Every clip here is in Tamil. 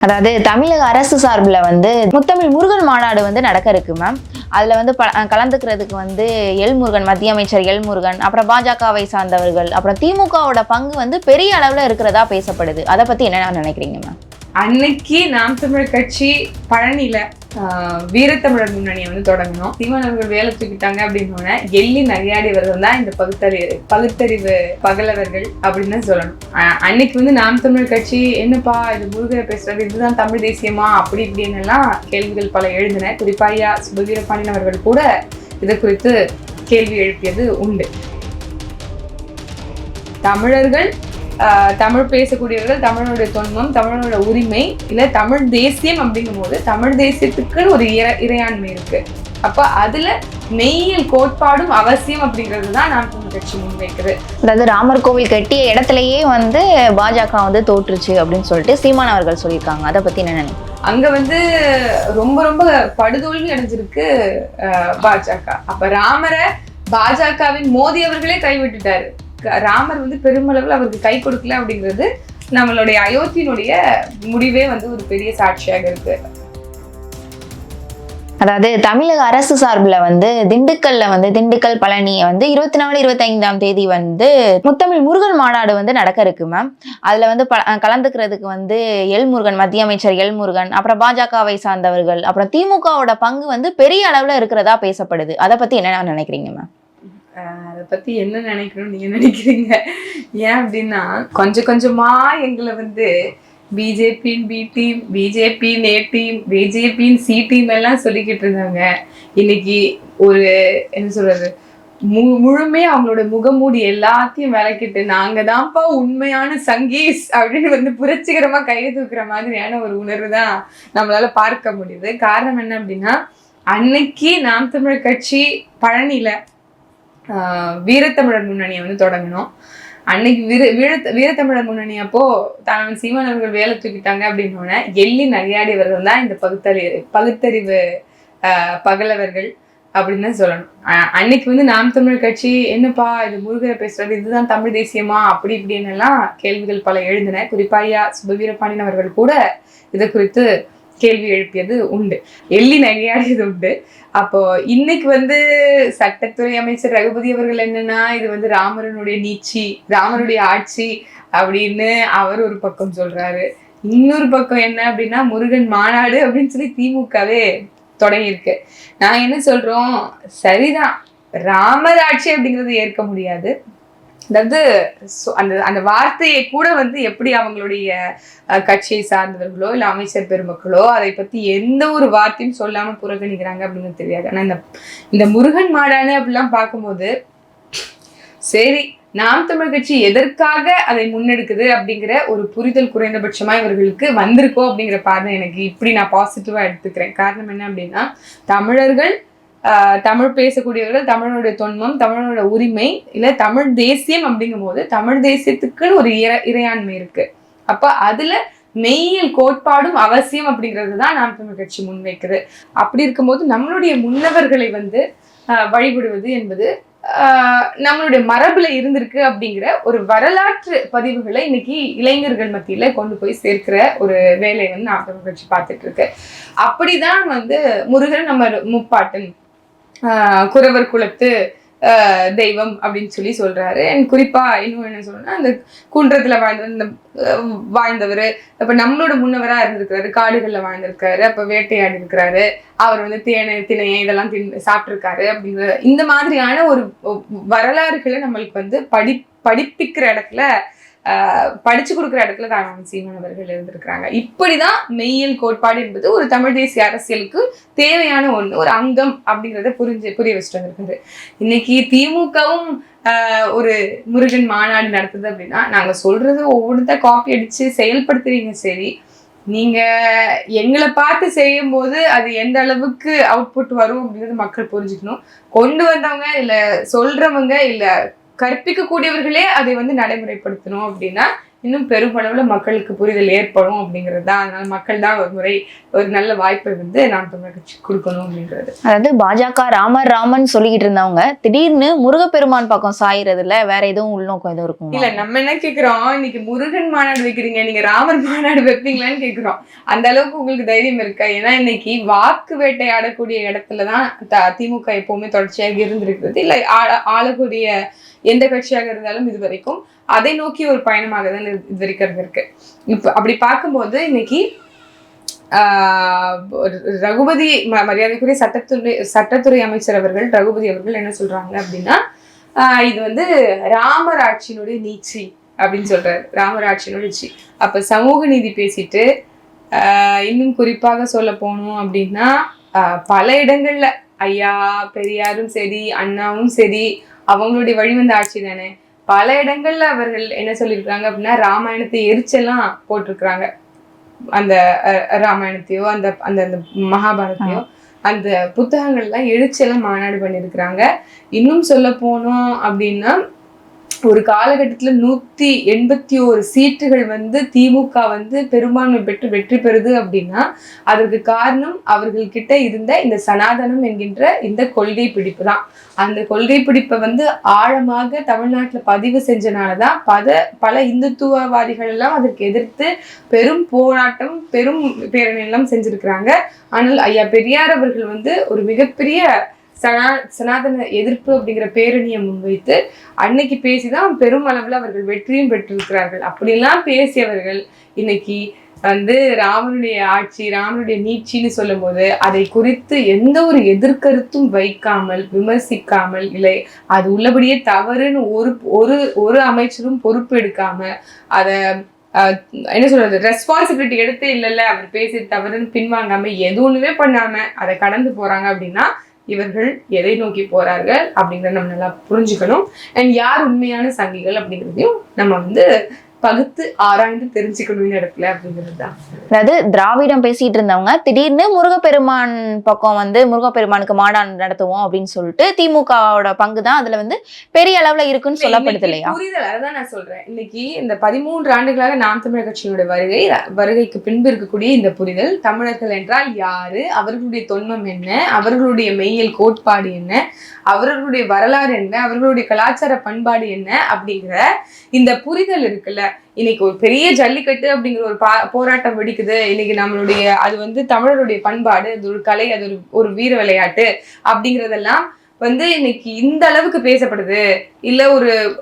அதாவது தமிழக அரசு சார்பில் வந்து முத்தமிழ் முருகன் மாநாடு வந்து நடக்க இருக்கு மேம் அதில் வந்து ப கலந்துக்கிறதுக்கு வந்து எல் முருகன் மத்திய அமைச்சர் எல் முருகன் அப்புறம் பாஜகவை சார்ந்தவர்கள் அப்புறம் திமுகவோட பங்கு வந்து பெரிய அளவில் இருக்கிறதா பேசப்படுது. அதை பற்றி என்ன நினைக்கிறீங்க மேம் அன்னைக்கு நாம் தமிழ் கட்சி பழனியில் வீரத்தமிழர் முன்னணியை வந்து தொடங்கணும். சீமான் அவர்கள் வேலை தூக்கிட்டாங்க அப்படின்னு எள்ளி நகையாடியவர்கள் தான் இந்த பகுத்தறிவு பகுத்தறிவு பகலவர்கள் அப்படின்னு தான் சொல்லணும். அன்னைக்கு வந்து நாம் தமிழர் கட்சி என்னப்பா இது முருகரை பேசுறது இதுதான் தமிழ் தேசியமா? அப்படி இப்படின்னு எல்லாம் கேள்விகள் பல எழுதின குறிப்பாயா சுபவீரபாண்டியன் அவர்கள் கூட இது குறித்து கேள்வி எழுப்பியது உண்டு. தமிழர்கள் தமிழ் பேசக்கூடியவர்கள் தமிழனுடைய தொன்மம் தமிழனோட உரிமை இல்ல தமிழ் தேசியம் அப்படிங்கும்போது தமிழ் தேசியத்துக்குன்னு ஒரு இற இறையாண்மை இருக்கு. அப்ப அதுல மெய்யியல் கோட்பாடும் அவசியம் அப்படிங்கிறது தான் நாம் கட்சி முன்வைக்குது அதாவது ராமர் கோவில் கட்டிய இடத்துலயே வந்து பாஜக வந்து தோற்றுச்சு அப்படின்னு சொல்லிட்டு சீமான் அவர்கள் சொல்லியிருக்காங்க. அதை பற்றி என்ன நினைக்கிறீங்க? அங்க வந்து ரொம்ப ரொம்ப படுதோல்வி அடைஞ்சிருக்கு பாஜக. அப்ப ராமரை பாஜகவின் மோடி அவர்களே கைவிட்டுட்டாரு. ராமர் வந்து பெருமளவில் அவருக்கு கை கொடுக்கல அப்படிங்கிறது நம்மளுடைய அயோத்தியினுடைய முடிவே வந்து ஒரு பெரிய சாட்சியாக இருக்கு. அதாவது தமிழக அரசு சார்பில் வந்து திண்டுக்கல்ல வந்து திண்டுக்கல் பழனியை வந்து இருபத்தி நாலு இருபத்தைந்தாம் தேதி வந்து முத்தமிழ் முருகன் மாநாடு வந்து நடக்க இருக்கு மேம் அதில் வந்து ப கலந்துக்கிறதுக்கு வந்து எல் முருகன் மத்திய அமைச்சர் எல் முருகன் அப்புறம் பாஜகவை சார்ந்தவர்கள் அப்புறம் திமுகவோட பங்கு வந்து பெரிய அளவில் இருக்கிறதா பேசப்படுது. அதை பற்றி என்ன நினைக்கிறீங்க மேம் அதை பத்தி என்ன நினைக்கணும்னு நீங்க நினைக்கிறீங்க? ஏன் அப்படின்னா கொஞ்சம் கொஞ்சமா எங்களை வந்து பிஜேபின் பி டீம் பிஜேபின் ஏ டீம் பிஜேபின் சி டீம் எல்லாம் சொல்லிக்கிட்டு இருந்தாங்க. இன்னைக்கு ஒரு என்ன சொல்றது மு முழுமே அவங்களோட முகமூடி எல்லாத்தையும் விளக்கிட்டு நாங்க தான்ப்பா உண்மையான சங்கீஸ் அப்படின்னு வந்து புரட்சிகரமா கையை தூக்குற மாதிரியான ஒரு உணர்வு தான் நம்மளால பார்க்க முடியுது. காரணம் என்ன அப்படின்னா அன்னைக்கு நாம் தமிழர் கட்சி பழனியில வீரத்தமிழர் முன்னணியை வந்து தொடங்கினோம் அன்னைக்கு வீர வீர வீரத்தமிழர் முன்னணி அப்போ தான் சீமான் அவர்கள் வேலை தூக்கிட்டாங்க அப்படின்னோடனே எள்ளி நகையாடியவர்கள் தான் இந்த பகுத்தறிவு பகுத்தறிவு ஆஹ் பகலவர்கள் அப்படின்னு தான் சொல்லணும். அன்னைக்கு வந்து நாம் தமிழ் கட்சி என்னப்பா இது முருகரை பேசுறது இதுதான் தமிழ் தேசியமா? அப்படி இப்படின்னு எல்லாம் கேள்விகள் பல எழுதின குறிப்பாயா சுபவீரபாண்டியன் அவர்கள் கூட இது குறித்து கேள்வி எழுப்பியது உண்டு. எள்ளி நகையாடியது உண்டு. அப்போ இன்னைக்கு வந்து சட்டத்துறை அமைச்சர் ரகுபதி அவர்கள் என்னன்னா இது வந்து ராமரனுடைய நீச்சி ராமருடைய ஆட்சி அப்படின்னு அவர் ஒரு பக்கம் சொல்றாரு. இன்னொரு பக்கம் என்ன அப்படின்னா முருகன் மாநாடு அப்படின்னு சொல்லி திமுகவே தொடங்கியிருக்கு. நான் என்ன சொல்றோம்? சரிதான். ராமர் ஆட்சி அப்படிங்கிறது ஏற்க முடியாது. அதாவது அந்த அந்த வார்த்தையை கூட வந்து எப்படி அவங்களுடைய அஹ், கட்சியை சார்ந்தவர்களோ இல்லை அமைச்சர் பெருமக்களோ அதை பத்தி எந்த ஒரு வார்த்தையும் சொல்லாம புறக்கணிக்கிறாங்க அப்படின்னு தெரியாது. ஆனா இந்த இந்த முருகன் மாடானே அப்படிலாம் பார்க்கும்போது சரி நாம் தமிழ் கட்சி எதற்காக அதை முன்னெடுக்குது அப்படிங்கிற ஒரு புரிதல் குறைந்தபட்சமா இவர்களுக்கு வந்திருக்கோ அப்படிங்கிற பார்வை எனக்கு இப்படி நான் பாசிட்டிவா எடுத்துக்கிறேன். காரணம் என்ன அப்படின்னா தமிழர்கள் தமிழ் பேசக்கூடியவர்கள் தமிழனுடைய தொன்மம் தமிழனோட உரிமை இல்லை தமிழ் தேசியம் அப்படிங்கும்போது தமிழ் தேசியத்துக்குன்னு ஒரு இற இறையாண்மை இருக்கு. அப்போ அதுல மெய்யில் கோட்பாடும் அவசியம் அப்படிங்கிறது தான் நாம் தமிழ் கட்சி முன்வைக்குது. அப்படி இருக்கும்போது நம்மளுடைய முன்னவர்களை வந்து வழிபடுவது என்பது ஆஹ், நம்மளுடைய மரபுல இருந்திருக்கு அப்படிங்கிற ஒரு வரலாற்று பதிவுகளை இன்னைக்கு இளைஞர்கள் மத்தியில கொண்டு போய் சேர்க்கிற ஒரு வேலையை வந்து நாம் தமிழ் கட்சி பார்த்துட்டு இருக்கு. அப்படிதான் வந்து முருகன் நம்ம முப்பாட்டன் குறவர் குலத்து ஆஹ், தெய்வம் அப்படின்னு சொல்லி சொல்றாரு. அண்ட் குறிப்பா இன்னும் என்ன சொல்லணும்னா அந்த குன்றத்துல வாழ்ந்த இந்த வாழ்ந்தவர் அப்ப நம்மளோட முன்னவரா இருந்திருக்காரு காடுகள்ல வாழ்ந்திருக்காரு அப்ப வேட்டையாடி இருக்கிறாரு அவர் வந்து தேனை திணையை இதெல்லாம் தின் சாப்பிட்டிருக்காரு அப்படிங்கிற இந்த மாதிரியான ஒரு வரலாறுகளை நம்மளுக்கு வந்து படி படிப்பிக்கிற இடத்துல படிச்சு கொடுக்குற இடத்துல தான் சீமான் அவர்கள் இருந்திருக்கிறாங்க. இப்படிதான் மெய்யியல் கோட்பாடு என்பது ஒரு தமிழ் தேசிய அரசியலுக்கு தேவையான ஒண்ணு ஒரு அங்கம் அப்படிங்கிறத புரிஞ்சு புரிய வச்சுட்டு வந்திருக்காரு இன்னைக்கு திமுகவும் ஆஹ், ஒரு முருகன் மாநாடு நடத்துது அப்படின்னா நாங்க சொல்றது ஒவ்வொருத்த காப்பி அடிச்சு செயல்படுத்துறீங்க சரி. நீங்க எங்களை பார்த்து செய்யும் போது அது எந்த அளவுக்கு அவுட்புட் வரும் அப்படிங்கிறது மக்கள் புரிஞ்சுக்கணும். கொண்டு வந்தவங்க இல்ல சொல்றவங்க இல்ல கற்பிக்க கூடியவர்களே அதை வந்து நடைமுறைப்படுத்தணும் அப்படின்னா இன்னும் பெருமளவுல மக்களுக்கு புரிதல் ஏற்படும் அப்படிங்கிறது தான். அதனால மக்கள் தான் ஒரு முறை ஒரு நல்ல வாய்ப்பை வந்து நாம் தமிழர் கட்சி கொடுக்கணும் அப்படின்றது. அதாவது பாஜக ராமர் ராமன் சொல்லிக்கிட்டு இருந்தவங்க திடீர்னு முருகப்பெருமான் பக்கம் சாயறதுல வேற எதுவும் உள்நோக்கம் எதுவும் இல்ல இருக்குங்களா நம்ம என்ன கேக்குறோம்? இன்னைக்கு முருகன் மாநாடு வைக்கிறீங்க நீங்க ராமர் மாநாடு வைப்பீங்களான்னு கேக்குறோம். அந்த அளவுக்கு உங்களுக்கு தைரியம் இருக்கா? ஏன்னா இன்னைக்கு வாக்கு வேட்டையாடக்கூடிய இடத்துலதான் த- திமுக எப்பவுமே தொடர்ச்சியாக இருந்திருக்கிறது. இல்ல ஆள- ஆளக்கூடிய எந்த கட்சியாக இருந்தாலும் இது வரைக்கும் அதை நோக்கி ஒரு பயணமாக தான் இது வரைக்கும் இருக்கு. இப்ப அப்படி பார்க்கும்போது இன்னைக்கு ஆஹ் ரகுபதி ம- மரியாதைக்குரிய சட்டத்துறை சட்டத்துறை அமைச்சர் அவர்கள் ரகுபதி அவர்கள் என்ன சொல்றாங்க அப்படின்னா ஆஹ் இது வந்து ராமராட்சியினுடைய நீச்சி அப்படின்னு சொல்றாரு. ராமராட்சியினுடைய நீச்சி அப்ப சமூக நீதி பேசிட்டு ஆஹ் இன்னும் குறிப்பாக சொல்ல போனோம் அப்படின்னா ஆஹ் பல இடங்கள்ல ஐயா பெரியாரும் சரி அண்ணாவும் சரி அவங்களுடைய வழிவந்த ஆட்சி தானே? பல இடங்கள்ல அவர்கள் என்ன சொல்லியிருக்காங்க அப்படின்னா ராமாயணத்தை எரிச்செல்லாம் போட்டிருக்கிறாங்க. அந்த ராமாயணத்தையோ அந்த அந்த அந்த மகாபாரத்தையோ அந்த புத்தகங்கள்லாம் எரிச்செல்லாம் மாநாடு பண்ணியிருக்கிறாங்க. இன்னும் சொல்ல போனோம் அப்படின்னா ஒரு காலகட்டத்துல நூத்தி எண்பத்தி ஒரு சீட்டுகள் வந்து திமுக வந்து பெரும்பான்மை பெற்று வெற்றி பெறுது அப்படின்னா அதற்கு காரணம் அவர்கள் கிட்ட இருந்த இந்த சனாதனம் என்கின்ற இந்த கொள்கை பிடிப்பு தான். அந்த கொள்கை பிடிப்பை வந்து ஆழமாக தமிழ்நாட்டுல பதிவு செஞ்சனாலதான் பல பல இந்துத்துவவாதிகள் எல்லாம் அதற்கு எதிர்த்து பெரும் போராட்டம் பெரும் பேரணி எல்லாம் செஞ்சிருக்கிறாங்க. ஆனால் ஐயா பெரியார் அவர்கள் வந்து ஒரு மிகப்பெரிய சனா சனாதன எதிர்ப்பு அப்படிங்கிற பேரணியை முன்வைத்து அன்னைக்கு பேசிதான் பெருமளவில் அவர்கள் வெற்றியும் பெற்றிருக்கிறார்கள். அப்படிலாம் பேசியவர்கள் இன்னைக்கு வந்து ராமனுடைய ஆட்சி ராமனுடைய நீட்சின்னு சொல்லும் போது அதை குறித்து எந்த ஒரு எதிர்கருத்தும் வைக்காமல் விமர்சிக்காமல் இல்லை. அது உள்ளபடியே தவறுன்னு ஒரு ஒரு ஒரு அமைச்சரும் பொறுப்பு எடுக்காம அதை ஆஹ், என்ன சொல்றது ரெஸ்பான்சிபிலிட்டி எடுத்து இல்லைல்ல. அவர் பேசி தவறுன்னு பின்வாங்காம எது ஒண்ணுமே பண்ணாம அதை கடந்து போறாங்க அப்படின்னா இவர்கள் எதை நோக்கி போறார்கள் அப்படிங்கிறத நம்ம நல்லா புரிஞ்சுக்கணும். அண்ட் யார் உண்மையான சங்கிகள் அப்படிங்கிறதையும் நம்ம வந்து பகுத்து ஆராய்ந்து தெரிஞ்சுக்கணும் இடத்துல அப்படிங்கிறது தான். அதாவது திராவிடம் பேசிட்டு இருந்தவங்க திடீர்னு முருகப்பெருமான் பக்கம் வந்து முருகப்பெருமானுக்கு மாடான் நடத்துவோம் அப்படின்னு சொல்லிட்டு திமுகவோட பங்கு தான் அதுல வந்து பெரிய அளவுல இருக்குன்னு சொல்லப்படுது இல்லையா? புரிதல் அதான் நான் சொல்றேன். இன்னைக்கு இந்த பதிமூன்று ஆண்டுகளாக நாம் தமிழர் கட்சியினுடைய வருகை வருகைக்கு பின்பு இருக்கக்கூடிய இந்த புரிதல் தமிழர்கள் என்றால் யாரு அவர்களுடைய தொன்மம் என்ன அவர்களுடைய மெய்யியல் கோட்பாடு என்ன அவர்களுடைய வரலாறு என்ன அவர்களுடைய கலாச்சார பண்பாடு என்ன அப்படிங்கிற இந்த புரிதல் இருக்குல்ல இன்னைக்கு ஒரு பெரிய ஜல்லிக்கட்டு அப்படிங்கிற ஒரு பா போராட்டம் வெடிக்குது. இன்னைக்கு நம்மளுடைய அது வந்து தமிழருடைய பண்பாடு அது ஒரு கலை அது ஒரு ஒரு வீர விளையாட்டு அப்படிங்கிறதெல்லாம் வந்து இன்னைக்கு இந்த அளவுக்கு பேசப்படுது. இல்ல ஒரு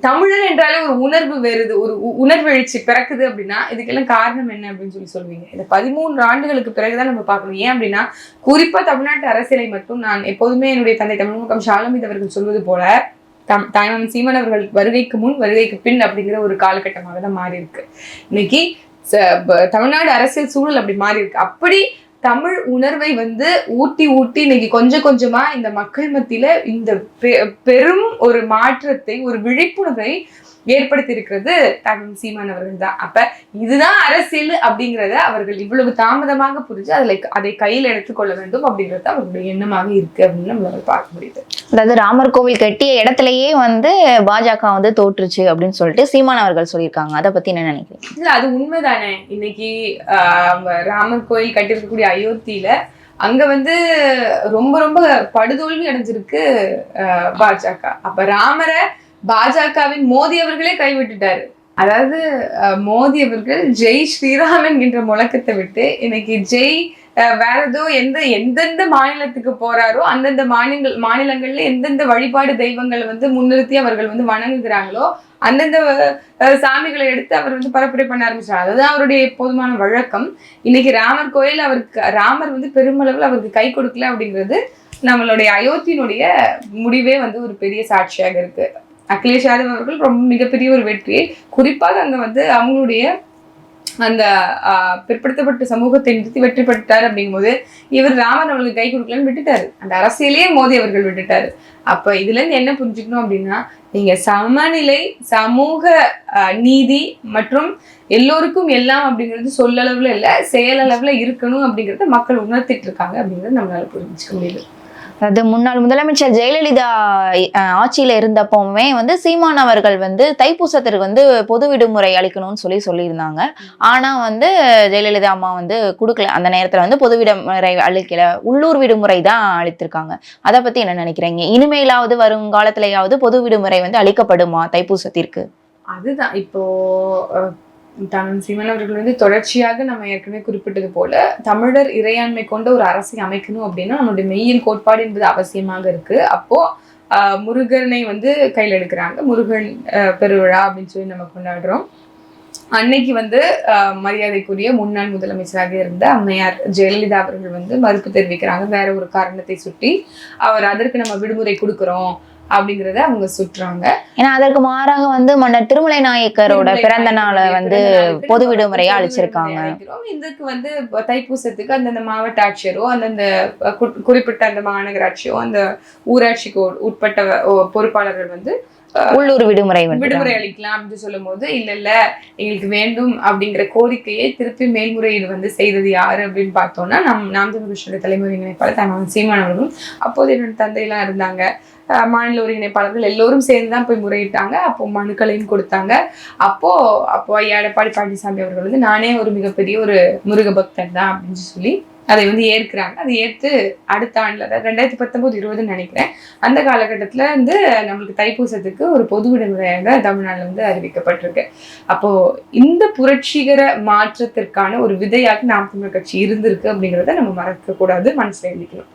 தமிழர் தமிழன் என்றாலே ஒரு உணர்வு வருது ஒரு உ- உணர்வெழுச்சி பிறக்குது அப்படின்னா இதுக்கெல்லாம் காரணம் என்ன அப்படின்னு சொல்லி சொல்லுவீங்க. இந்த பதிமூன்று ஆண்டுகளுக்கு பிறகுதான் நம்ம பார்க்கணும். ஏன் அப்படின்னா குறிப்பா தமிழ்நாட்டு அரசியலை மட்டும் நான் எப்போதுமே என்னுடைய தந்தை தமிழ்முகம் ஷாலமித் அவர்கள் சொல்வது போல தம் தாய்மாமன் சீமன் அவர்கள் வருகைக்கு முன் வருகைக்கு பின் அப்படிங்கிற ஒரு காலகட்டமாக தான் மாறி இருக்கு இன்னைக்கு தமிழ்நாடு அரசியல் சூழல் அப்படி மாறி இருக்கு அப்படி தமிழ் உணர்வை வந்து ஊட்டி ஊட்டி இன்னைக்கு கொஞ்சம் கொஞ்சமா இந்த மக்கள் மத்தியில இந்த பெரும் ஒரு மாற்றத்தை ஒரு விழிப்புணர்வை ஏற்படுத்தி இருக்கிறது தமிழ் சீமான் அவர்கள் தான். அப்ப இதுதான் அரசியல் அப்படிங்கறத அவர்கள் இவ்வளவு தாமதமாக புரிஞ்சு அதுல அதை கையில் எடுத்துக்கொள்ள வேண்டும் அப்படிங்கிறது அவர்களுடைய எண்ணமாக இருக்கு அப்படின்னு நம்மளால பார்க்க முடியுது. அதாவது ராமர் கோவில் கட்டிய இடத்துலயே வந்து பாஜக வந்து தோற்றுச்சு அப்படின்னு சொல்லிட்டு சீமான் அவர்கள் சொல்லியிருக்காங்க. அதை பத்தி என்ன நினைக்கிறீங்க? இல்ல அது உண்மைதானே. இன்னைக்கு ஆஹ், ராமர் கோயில் கட்டியிருக்கக்கூடிய அயோத்தியில அங்க வந்து ரொம்ப ரொம்ப படுதோல்வி அடைஞ்சிருக்கு பாஜக. அப்ப ராமரை பாஜகவின் மோடி அவர்களே கைவிட்டுட்டாரு. அதாவது ஆஹ், மோடி அவர்கள் ஜெய் ஸ்ரீராம் என்கின்ற முழக்கத்தை விட்டு இன்னைக்கு ஜெய் வேற ஏதோ எந்த எந்தெந்த மாநிலத்துக்கு போறாரோ அந்தந்த மாநிலங்கள் மாநிலங்கள்ல எந்தெந்த வழிபாடு தெய்வங்களை வந்து முன்னிறுத்தி அவர்கள் வந்து வணங்குகிறாங்களோ அந்தந்த சாமிகளை எடுத்து அவர் வந்து பரப்புரை பண்ண ஆரம்பிச்சார். அதுதான் அவருடைய போதுமான வழக்கம். இன்னைக்கு ராமர் கோயில் அவருக்கு ராமர் வந்து பெருமளவில் அவருக்கு கை கொடுக்கல அப்படிங்கிறது நம்மளுடைய அயோத்தியினுடைய முடிவே வந்து ஒரு பெரிய சாட்சியாக இருக்கு. அகிலேஷ் யாதவ் அவர்கள் ரொம்ப மிகப்பெரிய ஒரு வெற்றி குறிப்பாக அங்க வந்து அவங்களுடைய அந்த ஆஹ், பிற்படுத்தப்பட்ட சமூகத்தை நிறுத்தி வெற்றி பெற்றார் அப்படிங்கும்போது இவர் ராமன் அவர்களுக்கு கை கொடுக்கலன்னு விட்டுட்டாரு. அந்த அரசியலையே மோதி அவர்கள் விட்டுட்டாரு. அப்ப இதுல இருந்து என்ன புரிஞ்சுக்கணும் அப்படின்னா நீங்க சமநிலை சமூக ஆஹ், நீதி மற்றும் எல்லோருக்கும் எல்லாம் அப்படிங்கிறது சொல்லளவுல இல்லை செயலளவுல இருக்கணும் அப்படிங்கறத மக்கள் உணர்த்திட்டு இருக்காங்க அப்படிங்கறத நம்மளால புரிஞ்சுக்க முடியுது. அது முன்னாள் முதலமைச்சர் ஜெயலலிதா அஹ், ஆட்சியில இருந்தப்பவுமே வந்து சீமான் அவர்கள் வந்து தைப்பூசத்திற்கு வந்து பொது விடுமுறை அளிக்கணும்னு சொல்லி சொல்லியிருந்தாங்க. ஆனா வந்து ஜெயலலிதா அம்மா வந்து கொடுக்கல. அந்த நேரத்துல வந்து பொது விடுமுறை அளிக்கல. உள்ளூர் விடுமுறை தான் அளித்திருக்காங்க. அதை பத்தி என்ன நினைக்கிறீங்க? இனிமேலாவது வருங்காலத்திலேயாவது பொது விடுமுறை வந்து அளிக்கப்படுமா தைப்பூசத்திற்கு? அதுதான். இப்போ தன் சீமன் அவர்கள் வந்து தொடர்ச்சியாக நம்ம ஏற்கனவே குறிப்பிட்டது போல தமிழர் இறையாண்மை கொண்ட ஒரு அரசை அமைக்கணும் அப்படின்னா நம்மளுடைய மெய்யின் கோட்பாடு என்பது அவசியமாக இருக்கு. அப்போ முருகனை வந்து கையில் எடுக்கிறாங்க. முருகன் பெருவிழா அப்படின்னு சொல்லி நம்ம கொண்டாடுறோம். அன்னைக்கு வந்து ஆஹ், மரியாதைக்குரிய முன்னாள் முதலமைச்சராக இருந்த அம்மையார் ஜெயலலிதா அவர்கள் வந்து மறுப்பு தெரிவிக்கிறாங்க. வேற ஒரு காரணத்தை சுட்டி அவர் அதற்கு நம்ம விடுமுறை கொடுக்குறோம். அப்படிங்கிறத அவங்க சுட்டுறாங்க ஏன்னா அதற்கு மாறாக வந்து மன்னர் திருமலை நாயக்கரோட பிறந்த நாளை வந்து பொது விடுமுறையா அளிச்சிருக்காங்க அளிக்கிறோம். இதுக்கு வந்து தைப்பூசத்துக்கு அந்தந்த மாவட்ட ஆட்சியரோ அந்தந்த குறிப்பிட்ட அந்த மாநகராட்சியோ அந்த ஊராட்சிக்கு உட்- உட்பட்ட பொறுப்பாளர்கள் வந்து உள்ளூர் விடுமுறை விடுமுறை அளிக்கலாம் அப்படின்னு சொல்லும் போது இல்ல இல்ல எங்களுக்கு வேண்டும் அப்படிங்கிற கோரிக்கையை திருப்பி மேல்முறையீடு வந்து செய்தது யாரு அப்படின்னு பார்த்தோம்னா நம் நாம் தமிழ் தலைமுறை தலைமை ஒருங்கிணைப்பாளர் தமிழ் சீமான் அவர்களும். அப்போது என்னோட தந்தையெல்லாம் இருந்தாங்க. அஹ் மாநில ஒருங்கிணைப்பாளர்கள் எல்லோரும் சேர்ந்து தான் போய் முறையிட்டாங்க. அப்போ மனுக்களையும் கொடுத்தாங்க. அப்போ அப்போ எடப்பாடி பழனிசாமி அவர்கள் வந்து நானே ஒரு மிகப்பெரிய ஒரு முருக பக்தன் தான் அப்படின்னு சொல்லி அதை வந்து ஏற்கிறாங்க. அதை ஏற்று அடுத்த ஆண்டில் அதாவது ரெண்டாயிரத்தி பத்தொம்போது இருபதுன்னு நினைக்கிறேன். அந்த காலகட்டத்தில் வந்து நம்மளுக்கு தைப்பூசத்துக்கு ஒரு பொது விடுமுறையாக தமிழ்நாடுல வந்து அறிவிக்கப்பட்டிருக்கு. அப்போது இந்த புரட்சிகர மாற்றத்திற்கான ஒரு விதையாக நாம் தமிழர் கட்சி இருந்திருக்கு அப்படிங்கிறத நம்ம மறக்கக்கூடாது. மனசில் எழுதிக்கணும்